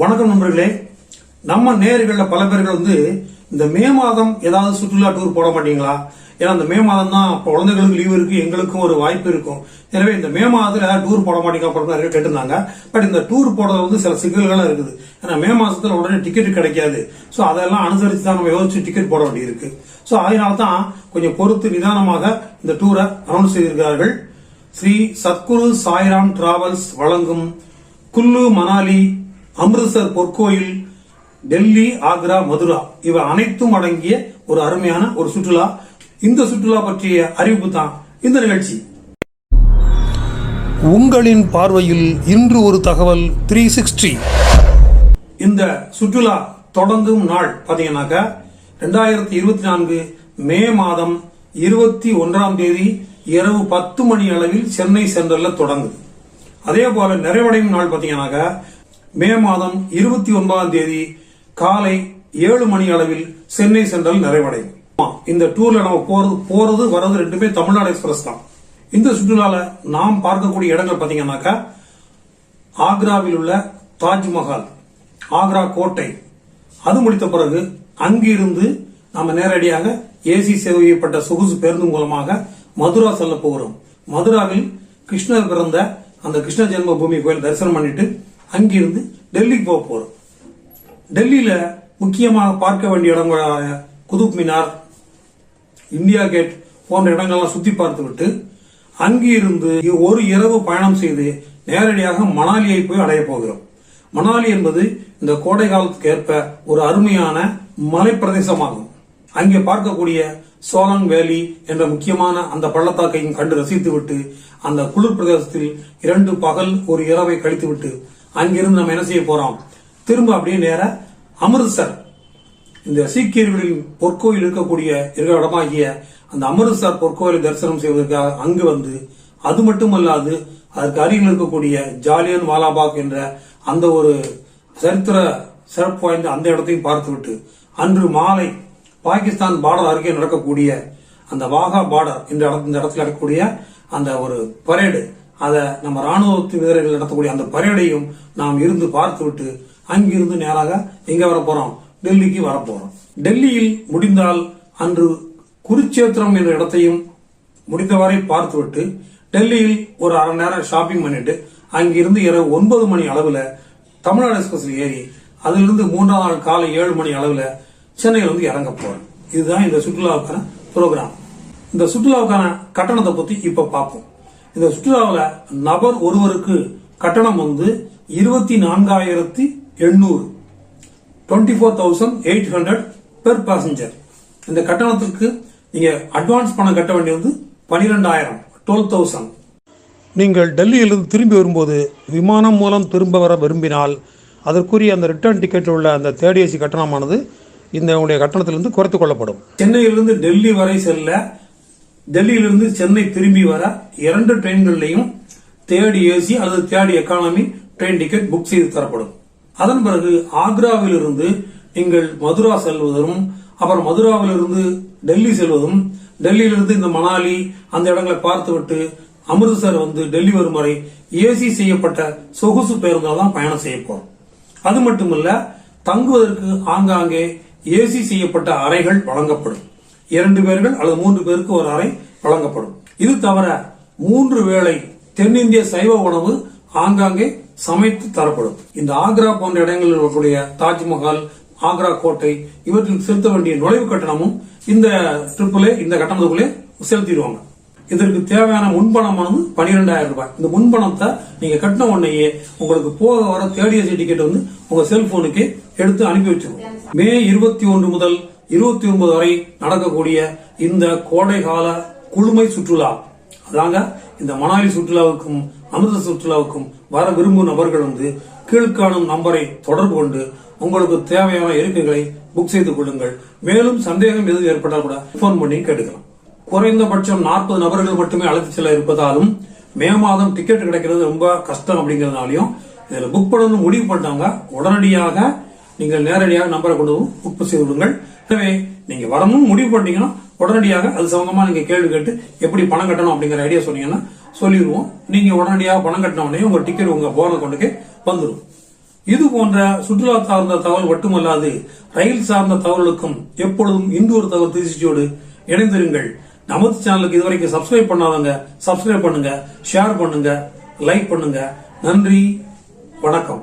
வணக்கம் நண்பர்களே. நம்ம நேர்களில் பல பேர்கள் வந்து இந்த மே மாதம் ஏதாவது சுற்றுலா டூர் போட மாட்டீங்களா? ஏன்னா இந்த மே மாதம் தான் குழந்தைகளுக்கு லீவு இருக்கு எங்களுக்கும் ஒரு வாய்ப்பு இருக்கும். எனவே இந்த மே மாதத்தில் ஏதாவது டூர் போட மாட்டீங்களா நிறைய கேட்டிருந்தாங்க. பட் இந்த டூர் போடுறது வந்து சில சிக்கல்கள்லாம் இருக்குது. ஏன்னா மே மாதத்தில் உடனே டிக்கெட் கிடைக்காது. ஸோ அதெல்லாம் அனுசரித்து தான் நம்ம யோசிச்சு டிக்கெட் போட வேண்டியிருக்கு. ஸோ அதனால தான் கொஞ்சம் பொறுத்து நிதானமாக இந்த டூரை அனௌன்ஸ் செய்திருக்கிறார்கள். ஸ்ரீ சத்குரு சாய்ராம் டிராவல்ஸ் வழங்கும் குல்லு மணாலி அமிர்தசர் பொற்கோயில் டெல்லி ஆக்ரா மதுரா இவை அனைத்தும் அடங்கிய ஒரு அருமையான ஒரு சுற்றுலா. இந்த சுற்றுலா பற்றிய அறிவிப்பு தான் இந்த நிகழ்ச்சி. உங்களின் பார்வையில் இன்று ஒரு தகவல் த்ரீ சிக்ஸ்டி இந்த சுற்றுலா தொடங்கும் நாள் பாத்தீங்கன்னாக்கா ரெண்டாயிரத்தி இருபத்தி நான்கு மே மாதம் இருபத்தி ஒன்றாம் தேதி இரவு பத்து மணி அளவில் சென்னை சென்ட்ரல்ல தொடங்குது. அதே போல நிறைவடையும் நாள் பாத்தீங்கன்னாக்கா மே மாதம் இருபத்தி ஒன்பதாம் தேதி காலை ஏழு மணி அளவில் சென்னை சென்ட்ரல் நிறைவடையும். இந்த டூர்ல நம்ம போறது போறது வர்றது ரெண்டுமே தமிழ்நாடு எக்ஸ்பிரஸ் தான். இந்த சுற்றுலால நாம் பார்க்கக்கூடிய இடங்கள் பாத்தீங்கன்னாக்கா ஆக்ராவில் உள்ள தாஜ்மஹால் ஆக்ரா கோட்டை. அது முடித்த பிறகு அங்கிருந்து நாம நேரடியாக ஏசி சேவையப்பட்ட சொகுசு பேருந்து மூலமாக மதுரா செல்ல போகிறோம். மதுராவில் கிருஷ்ணர் பிறந்த அந்த கிருஷ்ண ஜென்மபூமி கோயில் தரிசனம் பண்ணிட்டு அங்கிருந்து டெல்லிக்கு போக போறோம். டெல்லியில முக்கியமாக பார்க்க வேண்டிய இடங்களான குதுப் மினார் இந்தியா கேட் போன்ற இடங்கள்லாம் சுத்தி பார்த்துவிட்டு அங்கிருந்து ஒரு இரவு பயணம் செய்து நேரடியாக மணாலியை போய் அடைய போகிறோம். மணாலி என்பது இந்த கோடை காலத்துக்கு ஏற்ப ஒரு அருமையான மலைப்பிரதேசமாகும். அங்கே பார்க்கக்கூடிய சோலங் வேலி என்ற முக்கியமான அந்த பள்ளத்தாக்கையும் கண்டு ரசித்துவிட்டு அந்த குளிர் பிரதேசத்தில் இரண்டு பகல் ஒரு இரவை கழித்துவிட்டு அங்கிருந்து நம்ம என்ன செய்ய போறோம்? திரும்ப அப்படியே நேர அமிர்தசர் இந்த சீக்கியர்களின் பொற்கோயில் இருக்கக்கூடிய இருக்கிற இடமாகிய அந்த அமிர்தசர் பொற்கோயிலை தரிசனம் செய்வதற்காக அங்கு வந்து அது மட்டுமல்லாது அதற்கு அருகில் இருக்கக்கூடிய ஜாலியன் வாலாபாக் என்ற அந்த ஒரு சரித்திர சிறப்பு வாய்ந்த அந்த இடத்தையும் பார்த்துவிட்டு அன்று மாலை பாகிஸ்தான் பார்டர் அருகே நடக்கக்கூடிய அந்த வாகா பார்டர் என்ற இடத்து- இந்த இடத்துல நடக்கக்கூடிய அந்த ஒரு பரேடு அதை நம்ம ராணுவத்து வீரர்கள் நடத்தக்கூடிய அந்த பரேடையும் நாம் இருந்து பார்த்துவிட்டு அங்கிருந்து நேராக எங்க வரப்போறோம்? டெல்லிக்கு வரப்போறோம். டெல்லியில் முடிந்தால் அன்று குருச்சேத்திரம் என்ற இடத்தையும் முடிந்தவரை பார்த்துவிட்டு டெல்லியில் ஒரு அரை நேரம் ஷாப்பிங் பண்ணிட்டு அங்கிருந்து இரவு ஒன்பது மணி அளவில் தமிழ்நாடு எக்ஸ்பிரஸ்ல ஏறி அதிலிருந்து மூன்றாம் நாள் காலை ஏழு மணி அளவில் சென்னையில் வந்து இறங்க போறோம். இதுதான் இந்த சுற்றுலாவுக்கான ப்ரோக்ராம் இந்த சுற்றுலாவுக்கான கட்டணத்தை பத்தி இப்ப பார்ப்போம். இந்த சுற்றுலாவில் நபர் ஒருவருக்கு கட்டணம் வந்து இருபத்தி நான்காயிரத்தி எண்ணூறு twenty four thousand eight hundred per passenger இந்த கட்டணத்திற்கு நீங்க அட்வான்ஸ் பணம் கட்ட வேண்டியது பனிரெண்டாயிரம் டுவெல் தௌசண்ட் நீங்கள் டெல்லியிலிருந்து திரும்பி வரும்போது விமானம் மூலம் திரும்ப வர விரும்பினால் அதற்குரிய அந்த ரிட்டர்ன் டிக்கெட்டில் உள்ள அந்த தேர்ட் ஏசி கட்டணமானது இந்த உங்களுடைய கட்டணத்திலிருந்து குறைத்துக் கொள்ளப்படும். சென்னையிலிருந்து டெல்லி வரை செல்ல டெல்லியிலிருந்து சென்னை திரும்பி வர இரண்டு ட்ரெயின்கள்லையும் தேர்ட் ஏசி அல்லது third economy train ticket book செய்து தரப்படும். அதன் பிறகு ஆக்ராவிலிருந்து நீங்கள் மதுரா செல்வதும் அப்புறம் மதுராவிலிருந்து டெல்லி செல்வதும் டெல்லியிலிருந்து இந்த மணாலி அந்த இடங்களை பார்த்துவிட்டு அமிர்தசர் வந்து டெல்லி வரும் வரை ஏசி செய்யப்பட்ட சொகுசு பேருந்தால் தான் பயணம் செய்ய போறோம். அது மட்டுமல்ல தங்குவதற்கு ஆங்காங்கே ஏசி செய்யப்பட்ட அறைகள் வழங்கப்படும். இரண்டு பேர்கள் அல்லது மூன்று பேருக்கு ஒரு அறை வழங்கப்படும். இது தவிர மூன்று வேளை தென்னிந்திய சைவ உணவு ஆங்காங்கே சமைத்து தரப்படும். இந்த ஆக்ரா போன்ற இடங்களில் இருக்கக்கூடிய தாஜ்மஹால் ஆக்ரா கோட்டை இவற்றில் செலுத்த வேண்டிய நுழைவு கட்டணமும் இந்த ட்ரிப்பிலே இந்த கட்டணத்துக்குள்ளே செலுத்திடுவாங்க. இதற்கு தேவையான முன்பணமானது பனிரெண்டாயிரம் ரூபாய். இந்த முன்பணத்தை நீங்க கட்டின உடனேயே உங்களுக்கு போக வர தேர்ட் ஏசி டிக்கெட் வந்து உங்க செல்போனுக்கு எடுத்து அனுப்பி வச்சிருக்கோம் மே இருபத்தி ஒன்று முதல் இருபத்தி ஒன்பது வரை நடக்கக்கூடிய இந்த கோடை கால சுற்றுலா. அதாங்க இந்த மணாலி சுற்றுலாவுக்கும் அமிர்த சுற்றுலாவுக்கும் வர விரும்பும் நபர்கள் வந்து கீழ்காணும் நம்பரை தொடர்பு கொண்டு உங்களுக்கு தேவையான இருக்கைகளை புக் செய்து கொள்ளுங்கள். மேலும் சந்தேகம் எதுவும் ஏற்பட்டால் கூட போன் பண்ணி கேட்டுக்கலாம். குறைந்தபட்சம் நாற்பது நபர்கள் மட்டுமே அழைத்து செல்ல இருப்பதாலும் மே மாதம் டிக்கெட் கிடைக்கிறது ரொம்ப கஷ்டம் அப்படிங்கறதுனாலையும் இதுல புக் பண்ணணும் முடிவு பண்ணவங்க உடனடியாக நீங்கள் நேரடியாக நம்பரை கொண்டவும் புக் செய்து விடுங்கள். எனவே நீங்க வரணும்னு முடிவு பண்ணிட்டீங்கன்னா உடனடியாக அது சம்பந்தமா நீங்க கேள்வி கேட்டு எப்படி பணம் கட்டணும் அப்படிங்கிற ஐடியா சொன்னீங்கன்னா சொல்லிடுவோம். நீங்க உடனடியாக பணம் கட்டின உடனே உங்க டிக்கெட் உங்க போன கொண்டுக்கு வந்துடும். இது போன்ற சுற்றுலா சார்ந்த தகவல் மட்டுமல்லாது ரயில் சார்ந்த தகவலுக்கும் எப்பொழுதும் இந்து ஒரு தகவல் திருச்சியோடு இணைந்திருங்கள். நமது சேனலுக்கு இதுவரைக்கும் சப்ஸ்கிரைப் பண்ணாதவங்க சப்ஸ்கிரைப் பண்ணுங்க ஷேர் பண்ணுங்க லைக் பண்ணுங்க. நன்றி வணக்கம்.